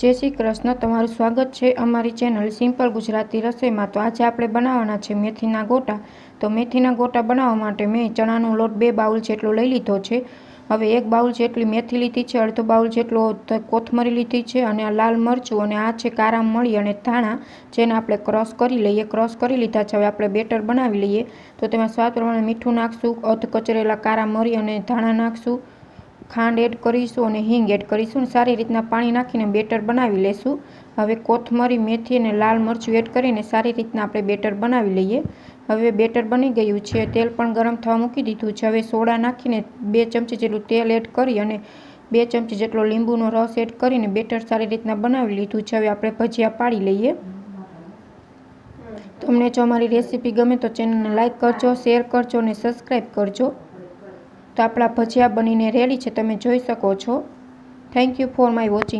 જય શ્રી કૃષ્ણ, તમારું સ્વાગત છે અમારી ચેનલ સિમ્પલ ગુજરાતી રસોઈમાં. તો આજે આપણે બનાવવાના છે મેથીના ગોટા. તો મેથીના ગોટા બનાવવા માટે મેં ચણાનો લોટ બે બાઉલ જેટલો લઈ લીધો છે. હવે એક બાઉલ જેટલી મેથી લીધી છે, અડધો બાઉલ જેટલો કોથમરી લીધી છે અને આ લાલ મરચું અને આ છે કારા મળી અને ધાણા, જેને આપણે ક્રોસ કરી લઈએ, ક્રોસ કરી લીધા છે. હવે આપણે બેટર બનાવી લઈએ. તો તેમાં સ્વાદ પ્રમાણે મીઠું નાખશું, અધ કચરેલા કારા મરી અને ધાણા નાખશું. ખાંડ એડ કરીશું અને હિંગ એડ કરીશું અને સારી રીતના પાણી નાખીને બેટર બનાવી લેશું. હવે કોથમરી, મેથી અને લાલ મરચું એડ કરીને સારી રીતના આપણે બેટર બનાવી લઈએ. હવે બેટર બની ગયું છે. તેલ પણ ગરમ થવા મૂકી દીધું છે. હવે સોડા નાખીને બે ચમચી જેટલું તેલ એડ કરી અને બે ચમચી જેટલો લીંબુનો રસ એડ કરીને બેટર સારી રીતના બનાવી લીધું છે. હવે આપણે ભજીયા પાડી લઈએ. તમને જો અમારી રેસીપી ગમે તો ચેનલને લાઇક કરજો, શેર કરજો અને સબસ્ક્રાઈબ કરજો. તો ભજીયા બનીને રેડી છે તમે જોઈ શકો છો. Thank you for my watching